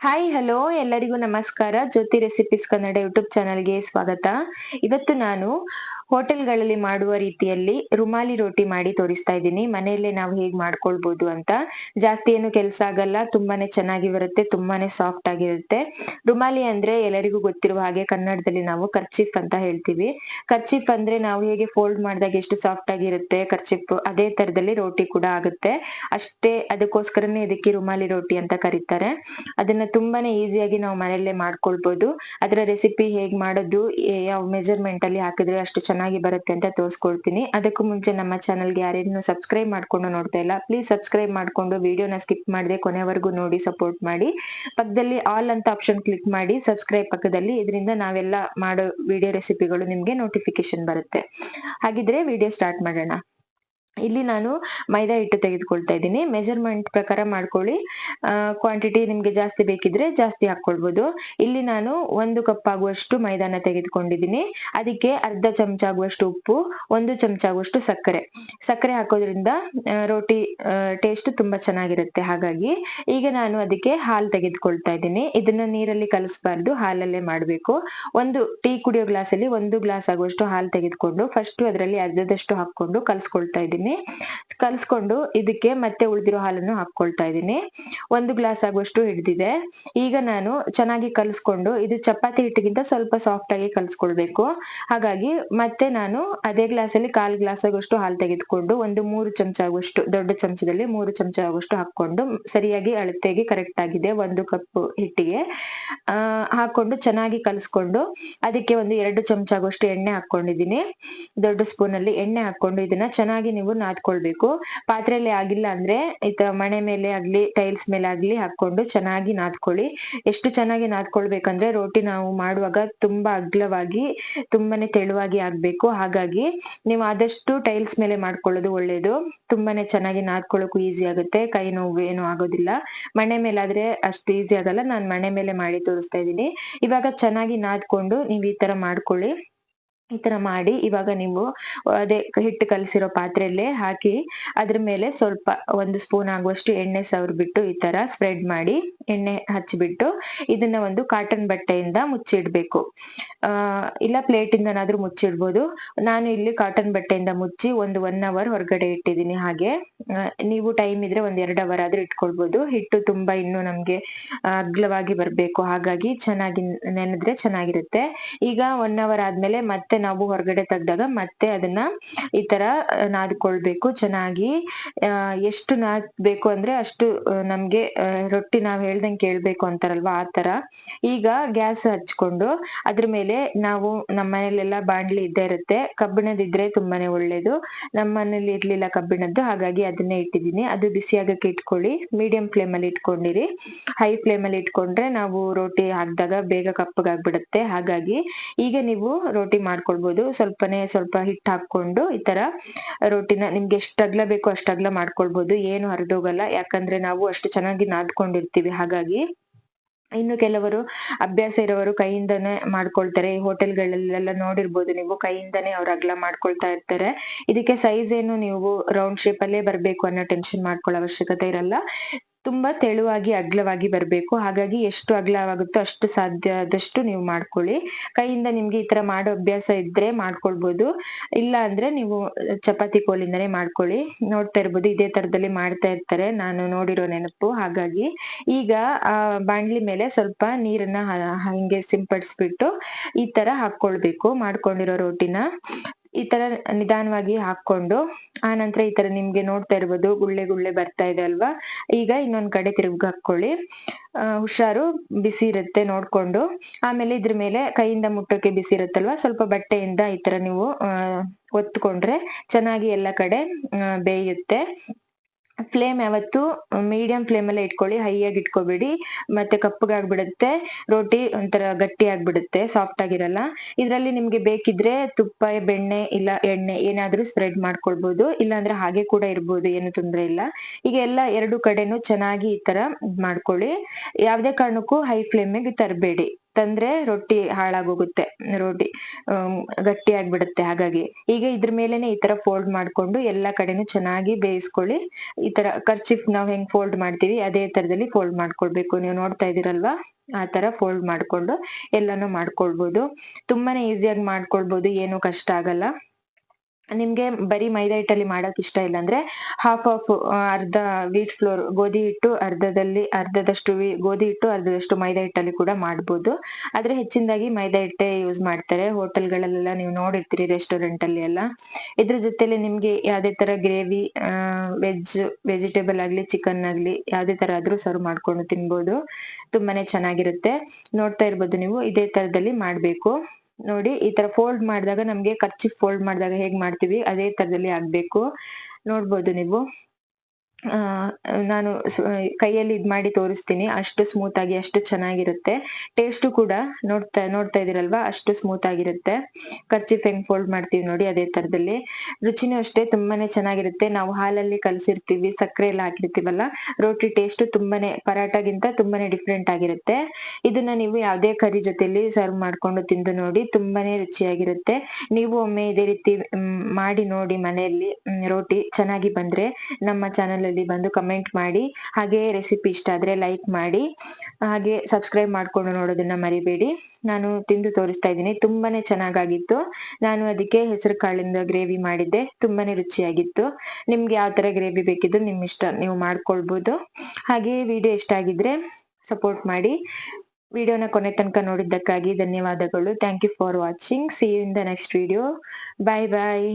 Hi hello ಎಲ್ಲರಿಗೂ ನಮಸ್ಕಾರ. ಜ್ಯೋತಿ recipes Kannada YouTube ಚಾನಲ್ಗೆ ಸ್ವಾಗತ. ಇವತ್ತು ನಾನು ಹೋಟೆಲ್ಗಳಲ್ಲಿ ಮಾಡುವ ರೀತಿಯಲ್ಲಿ ರುಮಾಲಿ ರೋಟಿ ಮಾಡಿ ತೋರಿಸ್ತಾ ಇದ್ದೀನಿ. ಮನೆಯಲ್ಲೇ ನಾವು ಹೇಗೆ ಮಾಡ್ಕೊಳ್ಬೋದು ಅಂತ. ಜಾಸ್ತಿ ಏನು ಕೆಲಸ ಆಗಲ್ಲ. ತುಂಬಾನೇ ಚೆನ್ನಾಗಿ ಬರುತ್ತೆ, ತುಂಬಾನೇ ಸಾಫ್ಟ್ ಆಗಿರುತ್ತೆ. ರುಮಾಲಿ ಅಂದ್ರೆ ಎಲ್ಲರಿಗೂ ಗೊತ್ತಿರುವ ಹಾಗೆ ಕನ್ನಡದಲ್ಲಿ ನಾವು ಕರ್ಚಿಪ್ ಅಂತ ಹೇಳ್ತೀವಿ. ಕರ್ಚಿಪ್ ಅಂದ್ರೆ ನಾವು ಹೇಗೆ ಫೋಲ್ಡ್ ಮಾಡಿದಾಗ ಎಷ್ಟು ಸಾಫ್ಟ್ ಆಗಿರುತ್ತೆ ಕರ್ಚಿಪ್ ಅದೇ ತರದಲ್ಲಿ ರೋಟಿ ಕೂಡ ಆಗುತ್ತೆ. ಅಷ್ಟೇ, ಅದಕ್ಕೋಸ್ಕರನೇ ಇದಕ್ಕೆ ರುಮಾಲಿ ರೋಟಿ ಅಂತ ಕರೀತಾರೆ. ಅದನ್ನ ತುಂಬಾನೇ ಈಸಿಯಾಗಿ ನಾವು ಮನೆಯಲ್ಲೇ ಮಾಡ್ಕೊಳ್ಬಹುದು ಅದರ ರೆಸಿಪಿ ಹೇಗ್ ಮಾಡೋದು ಯಾವ ಮೆಜರ್ಮೆಂಟ್ ಅಲ್ಲಿ ಹಾಕಿದ್ರೆ ಅಷ್ಟು ಚೆನ್ನಾಗಿ ಬರುತ್ತೆ ಅಂತ ತೋರಿಸ್ಕೊಳ್ತೀನಿ ಅದಕ್ಕೂ ಮುಂಚೆ ನಮ್ಮ ಚಾನಲ್ಗೆ ಯಾರೇನು ಸಬ್ಸ್ಕ್ರೈಬ್ ಮಾಡ್ಕೊಂಡು ನೋಡ್ತಾ ಇಲ್ಲ ಪ್ಲೀಸ್ ಸಬ್ಸ್ಕ್ರೈಬ್ ಮಾಡ್ಕೊಂಡು ವಿಡಿಯೋನ ಸ್ಕಿಪ್ ಮಾಡದೆ ಕೊನೆವರೆಗೂ ನೋಡಿ ಸಪೋರ್ಟ್ ಮಾಡಿ. ಪಕ್ಕದಲ್ಲಿ ಆಲ್ ಅಂತ ಆಪ್ಷನ್ ಕ್ಲಿಕ್ ಮಾಡಿ ಸಬ್ಸ್ಕ್ರೈಬ್ ಪಕ್ಕದಲ್ಲಿ. ಇದರಿಂದ ನಾವೆಲ್ಲ ಮಾಡೋ ವಿಡಿಯೋ ರೆಸಿಪಿಗಳು ನಿಮ್ಗೆ ನೋಟಿಫಿಕೇಶನ್ ಬರುತ್ತೆ. ಹಾಗಿದ್ರೆ ವಿಡಿಯೋ ಸ್ಟಾರ್ಟ್ ಮಾಡೋಣ. ಇಲ್ಲಿ ನಾನು ಮೈದಾ ಹಿಟ್ಟು ತೆಗೆದುಕೊಳ್ತಾ ಇದ್ದೀನಿ. ಮೆಜರ್ಮೆಂಟ್ ಪ್ರಕಾರ ಮಾಡ್ಕೊಳ್ಳಿ. ಕ್ವಾಂಟಿಟಿ ನಿಮ್ಗೆ ಜಾಸ್ತಿ ಬೇಕಿದ್ರೆ ಜಾಸ್ತಿ ಹಾಕೊಳ್ಬಹುದು ಇಲ್ಲಿ ನಾನು ಒಂದು ಕಪ್ ಆಗುವಷ್ಟು ಮೈದಾನ ತೆಗೆದುಕೊಂಡಿದ್ದೀನಿ. ಅದಕ್ಕೆ ಅರ್ಧ ಚಮಚ ಆಗುವಷ್ಟು ಉಪ್ಪು, ಒಂದು ಚಮಚ ಆಗುವಷ್ಟು ಸಕ್ಕರೆ. ಸಕ್ಕರೆ ಹಾಕೋದ್ರಿಂದ ರೋಟಿ ಟೇಸ್ಟ್ ತುಂಬಾ ಚೆನ್ನಾಗಿರುತ್ತೆ. ಹಾಗಾಗಿ ಈಗ ನಾನು ಅದಕ್ಕೆ ಹಾಲು ತೆಗೆದುಕೊಳ್ತಾ ಇದ್ದೀನಿ. ಇದನ್ನ ನೀರಲ್ಲಿ ಕಲಿಸಬಾರ್ದು. ಹಾಲಲ್ಲೇ ಮಾಡಬೇಕು. ಒಂದು ಟೀ ಕುಡಿಯೋ ಗ್ಲಾಸ್ ಅಲ್ಲಿ ಒಂದು ಗ್ಲಾಸ್ ಆಗುವಷ್ಟು ಹಾಲು ತೆಗೆದುಕೊಂಡು ಫಸ್ಟ್ ಅದರಲ್ಲಿ ಅರ್ಧದಷ್ಟು ಹಾಕೊಂಡು ಕಲ್ಸ್ಕೊಳ್ತಾ ಇದ್ದೀನಿ. ಕಲ್ಸ್ಕೊಂಡು ಇದಕ್ಕೆ ಮತ್ತೆ ಉಳಿದಿರೋ ಹಾಲನ್ನು ಹಾಕೊಳ್ತಾ ಇದ್ದೀನಿ. ಒಂದು ಗ್ಲಾಸ್ ಆಗುವಷ್ಟು ಹಿಡ್ದಿದೆ. ಈಗ ನಾನು ಚೆನ್ನಾಗಿ ಕಲಸ್ಕೊಂಡು ಇದು ಚಪಾತಿ ಹಿಟ್ಟಿಗಿಂತ ಸ್ವಲ್ಪ ಸಾಫ್ಟ್ ಆಗಿ ಕಲಸ್ಕೊಳ್ಬೇಕು. ಹಾಗಾಗಿ ಮತ್ತೆ ನಾನು ಅದೇ ಗ್ಲಾಸ್ ಅಲ್ಲಿ ಕಾಲ್ ಗ್ಲಾಸ್ ಆಗುವಷ್ಟು ಹಾಲು ತೆಗೆದುಕೊಂಡು ಒಂದು ಮೂರು ಚಮಚ ಆಗುವಷ್ಟು, ದೊಡ್ಡ ಚಮಚದಲ್ಲಿ ಮೂರು ಚಮಚ ಆಗುವಷ್ಟು ಹಾಕೊಂಡು ಸರಿಯಾಗಿ ಅಳತೆಗೆ ಕರೆಕ್ಟ್ ಆಗಿದೆ ಒಂದು ಕಪ್ ಹಿಟ್ಟಿಗೆ. ಹಾಕೊಂಡು ಚೆನ್ನಾಗಿ ಕಲಸ್ಕೊಂಡು ಅದಕ್ಕೆ ಒಂದು ಎರಡು ಚಮಚ ಆಗುವಷ್ಟು ಎಣ್ಣೆ ಹಾಕೊಂಡಿದ್ದೀನಿ ದೊಡ್ಡ ಸ್ಪೂನ್ ಅಲ್ಲಿ ಎಣ್ಣೆ ಹಾಕೊಂಡು ಇದನ್ನ ಚೆನ್ನಾಗಿ ನೀವು ನಾದ್ಕೊಳ್ಬೇಕು. ಪಾತ್ರೆಯಲ್ಲಿ ಆಗಿಲ್ಲ ಅಂದ್ರೆ ಮಣೆ ಮೇಲೆ ಆಗ್ಲಿ ಟೈಲ್ಸ್ ಮೇಲೆ ಆಗ್ಲಿ ಹಾಕೊಂಡು ಚೆನ್ನಾಗಿ ನಾದ್ಕೊಳ್ಳಿ. ಎಷ್ಟು ಚೆನ್ನಾಗಿ ನಾದ್ಕೊಳ್ಬೇಕಂದ್ರೆ ರೋಟಿ ನಾವು ಮಾಡುವಾಗ ತುಂಬಾ ಅಗ್ಲವಾಗಿ, ತುಂಬಾನೇ ತೆಳುವಾಗಿ ಆಗ್ಬೇಕು. ಹಾಗಾಗಿ ನೀವು ಆದಷ್ಟು ಟೈಲ್ಸ್ ಮೇಲೆ ಮಾಡ್ಕೊಳ್ಳೋದು ಒಳ್ಳೇದು. ತುಂಬಾನೇ ಚೆನ್ನಾಗಿ ನಾದ್ಕೊಳ್ಳೋಕು ಈಸಿ ಆಗುತ್ತೆ. ಕೈ ನೋವು ಏನು ಆಗೋದಿಲ್ಲ. ಮಣೆ ಮೇಲೆ ಆದ್ರೆ ಅಷ್ಟು ಈಸಿ ಆಗಲ್ಲ. ನಾನ್ ಮಣೆ ಮೇಲೆ ಮಾಡಿ ತೋರಿಸ್ತಾ ಇದ್ದೀನಿ. ಇವಾಗ ಚೆನ್ನಾಗಿ ನಾದ್ಕೊಂಡು ನೀವು ಈ ತರ ಮಾಡ್ಕೊಳ್ಳಿ. ಈ ತರ ಮಾಡಿ ಇವಾಗ ನೀವು ಅದೇ ಹಿಟ್ಟು ಕಲಸಿರೋ ಪಾತ್ರೆಯಲ್ಲೇ ಹಾಕಿ ಅದ್ರ ಮೇಲೆ ಸ್ವಲ್ಪ ಒಂದು ಸ್ಪೂನ್ ಆಗುವಷ್ಟು ಎಣ್ಣೆ ಸವರ್ಬಿಟ್ಟು ಈ ತರ ಸ್ಪ್ರೆಡ್ ಮಾಡಿ ಎಣ್ಣೆ ಹಚ್ಚಿಬಿಟ್ಟು ಇದನ್ನ ಒಂದು ಕಾಟನ್ ಬಟ್ಟೆಯಿಂದ ಮುಚ್ಚಿಡ್ಬೇಕು. ಆ, ಇಲ್ಲ ಪ್ಲೇಟ್ ಇಂದನಾದ್ರೂ ಮುಚ್ಚಿಡ್ಬೋದು. ನಾನು ಇಲ್ಲಿ ಕಾಟನ್ ಬಟ್ಟೆಯಿಂದ ಮುಚ್ಚಿ ಒಂದು ಒನ್ ಅವರ್ ಹೊರಗಡೆ ಇಟ್ಟಿದ್ದೀನಿ ಹಾಗೆ. ನೀವು ಟೈಮ್ ಇದ್ರೆ ಒಂದ್ ಎರಡ್ ಅವರ್ ಆದ್ರೂ ಇಟ್ಕೊಳ್ಬಹುದು ಹಿಟ್ಟು ತುಂಬಾ ಇನ್ನು ನಮ್ಗೆ ಅಗ್ಲವಾಗಿ ಬರ್ಬೇಕು. ಹಾಗಾಗಿ ಚೆನ್ನಾಗಿ ನೆನೆದ್ರೆ ಚೆನ್ನಾಗಿರುತ್ತೆ. ಈಗ ಒನ್ ಅವರ್ ಆದ್ಮೇಲೆ ಮತ್ತೆ ನಾವು ಹೊರಗಡೆ ತೆಗ್ದಾಗ ಮತ್ತೆ ಅದನ್ನ ಈ ತರ ನಾದ್ಕೊಳ್ಬೇಕು ಚೆನ್ನಾಗಿ. ಎಷ್ಟು ನಾದ್ಬೇಕು ಅಂದ್ರೆ ಅಷ್ಟು ನಮ್ಗೆ ರೊಟ್ಟಿ ನಾವ್ ಹೇಳ್ದಂಗೆ ಕೇಳ್ಬೇಕು ಅಂತಾರಲ್ವಾ ಆ ತರ. ಈಗ ಗ್ಯಾಸ್ ಹಚ್ಕೊಂಡು ಅದ್ರ ಮೇಲೆ ನಾವು ನಮ್ಮ ಮನೇಲೆಲ್ಲ ಬಾಂಡ್ಲಿ ಇದ್ದೇ ಇರುತ್ತೆ. ಕಬ್ಬಿಣದಿದ್ರೆ ತುಂಬಾನೇ ಒಳ್ಳೇದು. ನಮ್ಮ ಮನೇಲಿ ಇರ್ಲಿಲ್ಲ ಕಬ್ಬಿಣದ್ದು, ಹಾಗಾಗಿ ಅದನ್ನೇ ಇಟ್ಟಿದ್ದೀನಿ. ಅದು ಬಿಸಿ ಆಗಕ್ಕೆ ಇಟ್ಕೊಳ್ಳಿ. ಮೀಡಿಯಂ ಫ್ಲೇಮ್ ಅಲ್ಲಿ ಇಟ್ಕೊಂಡಿರಿ. ಹೈ ಫ್ಲೇಮ್ ಅಲ್ಲಿ ಇಟ್ಕೊಂಡ್ರೆ ನಾವು ರೋಟಿ ಹಾಕಿದಾಗ ಬೇಗ ಕಪ್ಪಗಾಗ್ಬಿಡುತ್ತೆ. ಹಾಗಾಗಿ ಈಗ ನೀವು ರೋಟಿ ಮಾಡ್ಕೊಳ್ಬಹುದು ಸ್ವಲ್ಪನೇ ಸ್ವಲ್ಪ ಹಿಟ್ಟು ಹಾಕೊಂಡು ಈ ತರ ರೊಟ್ಟಿನ ನಿಮ್ಗೆ ಎಷ್ಟು ಅಗ್ಲ ಬೇಕೋ ಅಷ್ಟು ಅಗ್ಲ ಮಾಡ್ಕೊಳ್ಬಹುದು ಏನು ಹರಿದೋಗಲ್ಲ. ಯಾಕಂದ್ರೆ ನಾವು ಅಷ್ಟು ಚೆನ್ನಾಗಿ ನಾದ್ಕೊಂಡಿರ್ತೀವಿ. ಹಾಗಾಗಿ ಇನ್ನು ಕೆಲವರು ಅಭ್ಯಾಸ ಇರೋರು ಕೈಯಿಂದನೇ ಮಾಡ್ಕೊಳ್ತಾರೆ. ಹೋಟೆಲ್ಗಳಲ್ಲೆಲ್ಲ ನೋಡಿರ್ಬೋದು ನೀವು ಕೈಯಿಂದನೇ ಅವ್ರ ಅಗ್ಲ ಮಾಡ್ಕೊಳ್ತಾ ಇರ್ತಾರೆ. ಇದಕ್ಕೆ ಸೈಜ್ ಏನು ನೀವು ರೌಂಡ್ ಶೇಪ್ ಅಲ್ಲೇ ಬರ್ಬೇಕು ಅನ್ನೋ ಟೆನ್ಷನ್ ಮಾಡ್ಕೊಳ್ಳೋ ಅವಶ್ಯಕತೆ ಇರಲ್ಲ. ತುಂಬಾ ತೆಳುವಾಗಿ, ಅಗ್ಲವಾಗಿ ಬರಬೇಕು. ಹಾಗಾಗಿ ಎಷ್ಟು ಅಗ್ಲವಾಗುತ್ತೋ ಅಷ್ಟು ಸಾಧ್ಯ ಆದಷ್ಟು ನೀವು ಮಾಡ್ಕೊಳ್ಳಿ. ಕೈಯಿಂದ ನಿಮ್ಗೆ ಈ ತರ ಮಾಡೋ ಅಭ್ಯಾಸ ಇದ್ರೆ ಮಾಡ್ಕೊಳ್ಬಹುದು ಇಲ್ಲ ಅಂದ್ರೆ ನೀವು ಚಪಾತಿ ಕೋಲಿಂದನೇ ಮಾಡ್ಕೊಳ್ಳಿ. ನೋಡ್ತಾ ಇರ್ಬೋದು, ಇದೇ ತರದಲ್ಲಿ ಮಾಡ್ತಾ ಇರ್ತಾರೆ. ನಾನು ನೋಡಿರೋ ನೆನಪು ಹಾಗಾಗಿ. ಈಗ, ಆ ಬಾಂಡ್ಲಿ ಮೇಲೆ ಸ್ವಲ್ಪ ನೀರನ್ನ ಹಿಂಗೆ ಸಿಂಪಡಿಸ್ಬಿಟ್ಟು ಈ ತರ ಹಾಕೊಳ್ಬೇಕು ಮಾಡ್ಕೊಂಡಿರೋ ರೋಟಿನ. ಈ ತರ ನಿಧಾನವಾಗಿ ಹಾಕೊಂಡು ಆ ನಂತರ ಈ ತರ ನಿಮ್ಗೆ ನೋಡ್ತಾ ಇರ್ಬೋದು, ಗುಳ್ಳೆ ಗುಳ್ಳೆ ಬರ್ತಾ ಇದೆ ಅಲ್ವಾ? ಈಗ ಇನ್ನೊಂದ್ ಕಡೆ ತಿರುಗಿ ಹಾಕೊಳ್ಳಿ ಹುಷಾರು, ಬಿಸಿ ಇರುತ್ತೆ ನೋಡ್ಕೊಂಡು. ಆಮೇಲೆ ಇದ್ರ ಮೇಲೆ ಕೈಯಿಂದ ಮುಟ್ಟೋಕೆ ಬಿಸಿ ಇರುತ್ತಲ್ವಾ? ಸ್ವಲ್ಪ ಬಟ್ಟೆಯಿಂದ ಈ ತರ ನೀವು ಅಹ್ ಒತ್ಕೊಂಡ್ರೆ ಚೆನ್ನಾಗಿ ಎಲ್ಲ ಕಡೆ ಬೇಯುತ್ತೆ. ಫ್ಲೇಮ್ ಯಾವತ್ತು ಮೀಡಿಯಂ ಫ್ಲೇಮ್ ಅಲ್ಲೇ ಇಟ್ಕೊಳ್ಳಿ ಹೈ ಆಗಿ ಇಟ್ಕೋಬೇಡಿ. ಮತ್ತೆ ಕಪ್ಪಗಾಗ್ಬಿಡುತ್ತೆ ರೋಟಿ ಒಂಥರ ಗಟ್ಟಿ ಆಗ್ಬಿಡುತ್ತೆ ಸಾಫ್ಟ್ ಆಗಿರಲ್ಲ. ಇದರಲ್ಲಿ ನಿಮ್ಗೆ ಬೇಕಿದ್ರೆ ತುಪ್ಪ, ಬೆಣ್ಣೆ, ಇಲ್ಲ ಎಣ್ಣೆ ಏನಾದ್ರೂ ಸ್ಪ್ರೆಡ್ ಮಾಡ್ಕೊಳ್ಬಹುದು ಇಲ್ಲಾಂದ್ರೆ ಹಾಗೆ ಕೂಡ ಇರ್ಬೋದು, ಏನು ತೊಂದ್ರೆ ಇಲ್ಲ. ಈಗ ಎಲ್ಲ ಎರಡು ಕಡೆನೂ ಚೆನ್ನಾಗಿ ಈ ತರ ಮಾಡ್ಕೊಳ್ಳಿ. ಯಾವ್ದೇ ಕಾರಣಕ್ಕೂ ಹೈ ಫ್ಲೇಮಿಗೆ ತರಬೇಡಿ. ತಂದ್ರೆ ರೊಟ್ಟಿ ಹಾಳಾಗೋಗುತ್ತೆ. ರೊಟ್ಟಿ ಗಟ್ಟಿ ಆಗ್ಬಿಡುತ್ತೆ ಹಾಗಾಗಿ ಈಗ ಇದ್ರ ಮೇಲೆನೆ ಈ ತರ ಫೋಲ್ಡ್ ಮಾಡ್ಕೊಂಡು ಎಲ್ಲಾ ಕಡೆನೂ ಚೆನ್ನಾಗಿ ಬೇಯಿಸ್ಕೊಳ್ಳಿ. ಈ ತರ ಖರ್ಚಿಫ್ ನಾವ್ ಹೆಂಗ್ ಫೋಲ್ಡ್ ಮಾಡ್ತೀವಿ, ಅದೇ ತರದಲ್ಲಿ ಫೋಲ್ಡ್ ಮಾಡ್ಕೊಳ್ಬೇಕು ನೀವು ನೋಡ್ತಾ ಇದೀರಲ್ವಾ ಆ ತರ ಫೋಲ್ಡ್ ಮಾಡ್ಕೊಂಡು ಎಲ್ಲಾನು ಮಾಡ್ಕೊಳ್ಬಹುದು ತುಂಬಾನೇ ಈಸಿಯಾಗಿ ಮಾಡ್ಕೊಳ್ಬಹುದು ಏನು ಕಷ್ಟ ಆಗಲ್ಲ. ನಿಮ್ಗೆ ಬರೀ ಮೈದಾ ಹಿಟ್ಟಲ್ಲಿ ಮಾಡಕ್ ಇಷ್ಟ ಇಲ್ಲ ಅಂದ್ರೆ ಹಾಫ್ ಆಫ್ ಅರ್ಧ ವೀಟ್ ಫ್ಲೋರ್ ಗೋಧಿ ಹಿಟ್ಟು ಅರ್ಧದಲ್ಲಿ, ಅರ್ಧದಷ್ಟು ಗೋಧಿ ಹಿಟ್ಟು, ಅರ್ಧದಷ್ಟು ಮೈದಾ ಹಿಟ್ಟಲ್ಲಿ ಕೂಡ ಮಾಡ್ಬೋದು. ಆದ್ರೆ ಹೆಚ್ಚಿನದಾಗಿ ಮೈದಾ ಹಿಟ್ಟೆ ಯೂಸ್ ಮಾಡ್ತಾರೆ. ಹೋಟೆಲ್ಗಳಲ್ಲೆಲ್ಲ ನೀವು ನೋಡಿರ್ತೀರಿ ರೆಸ್ಟೋರೆಂಟ್ ಅಲ್ಲಿ ಎಲ್ಲ. ಇದ್ರ ಜೊತೆಲಿ ನಿಮ್ಗೆ ಯಾವ್ದೇ ತರ ಗ್ರೇವಿ ವೆಜ್ ವೆಜಿಟೇಬಲ್ ಆಗ್ಲಿ ಚಿಕನ್ ಆಗ್ಲಿ ಯಾವ್ದೇ ತರ ಆದ್ರೂ ಸರ್ವ್ ಮಾಡ್ಕೊಂಡು ತಿನ್ಬೋದು. ತುಂಬಾನೇ ಚೆನ್ನಾಗಿರುತ್ತೆ. ನೋಡ್ತಾ ಇರ್ಬೋದು ನೀವು, ಇದೇ ತರದಲ್ಲಿ ಮಾಡ್ಬೇಕು. ನೋಡಿ ಈ ತರ ಫೋಲ್ಡ್ ಮಾಡಿದಾಗ ನಮ್ಗೆ ಕರ್ಚಿ ಫೋಲ್ಡ್ ಮಾಡಿದಾಗ ಹೇಗ್ ಮಾಡ್ತೀವಿ? ಅದೇ ತರದಲ್ಲಿ ಆಗ್ಬೇಕು. ನೋಡ್ಬೋದು ನೀವು. ನಾನು ಕೈಯಲ್ಲಿ ಇದ್ ಮಾಡಿ ತೋರಿಸ್ತೀನಿ. ಅಷ್ಟು ಸ್ಮೂತ್ ಆಗಿ, ಅಷ್ಟು ಚೆನ್ನಾಗಿರುತ್ತೆ. ಟೇಸ್ಟ್ ಕೂಡ ನೋಡ್ತಾ ನೋಡ್ತಾ ಇದೀರಲ್ವಾ ಅಷ್ಟು ಸ್ಮೂತ್ ಆಗಿರುತ್ತೆ. ಕರ್ಚಿಫ್ ಹೆಂಗ್ ಫೋಲ್ಡ್ ಮಾಡ್ತೀವಿ ನೋಡಿ, ಅದೇ ತರದಲ್ಲಿ ರುಚಿನೂ ಅಷ್ಟೇ, ತುಂಬಾನೇ ಚೆನ್ನಾಗಿರುತ್ತೆ. ನಾವು ಹಾಲಲ್ಲಿ ಕಲಸಿರ್ತೀವಿ, ಸಕ್ಕರೆ ಎಲ್ಲ ಹಾಕಿರ್ತೀವಲ್ಲ ರೋಟಿ ಟೇಸ್ಟ್ ತುಂಬಾನೇ ಪರಾಟಗಿಂತ ತುಂಬಾನೇ ಡಿಫ್ರೆಂಟ್ ಆಗಿರುತ್ತೆ. ಇದನ್ನ ನೀವು ಯಾವ್ದೇ ಕರಿ ಜೊತೆಲಿ ಸರ್ವ್ ಮಾಡ್ಕೊಂಡು ತಿಂದು ನೋಡಿ, ತುಂಬಾನೇ ರುಚಿಯಾಗಿರುತ್ತೆ. ನೀವು ಒಮ್ಮೆ ಇದೇ ರೀತಿ ಮಾಡಿ ನೋಡಿ ಮನೆಯಲ್ಲಿ ರೋಟಿ ಚೆನ್ನಾಗಿ ಬಂದ್ರೆ ನಮ್ಮ ಚಾನಲ್ ಅಲ್ಲಿ ಬಂದು ಕಮೆಂಟ್ ಮಾಡಿ, ಹಾಗೆ ರೆಸಿಪಿ ಇಷ್ಟ ಆದ್ರೆ ಲೈಕ್ ಮಾಡಿ, ಹಾಗೆ ಸಬ್ಸ್ಕ್ರೈಬ್ ಮಾಡ್ಕೊಂಡು ನೋಡೋದನ್ನ ಮರಿಬೇಡಿ. ನಾನು ತಿಂದು ತೋರಿಸ್ತಾ ಇದ್ದೀನಿ, ತುಂಬಾನೇ ಚೆನ್ನಾಗಾಗಿತ್ತು. ನಾನು ಅದಕ್ಕೆ ಹೆಸರು ಕಾಳಿಂದ ಗ್ರೇವಿ ಮಾಡಿದ್ದೆ, ತುಂಬಾನೇ ರುಚಿಯಾಗಿತ್ತು. ನಿಮ್ಗೆ ಯಾವ ತರ ಗ್ರೇವಿ ಬೇಕಿದ್ರು ನಿಮ್ ಇಷ್ಟ, ನೀವು ಮಾಡ್ಕೊಳ್ಬೋದು. ಹಾಗೆ ವಿಡಿಯೋ ಇಷ್ಟ ಆಗಿದ್ರೆ ಸಪೋರ್ಟ್ ಮಾಡಿ. ವಿಡಿಯೋನ ಕೊನೆ ತನಕ ನೋಡಿದ್ದಕ್ಕಾಗಿ ಧನ್ಯವಾದಗಳು. Thank you for watching see you in the next video bye bye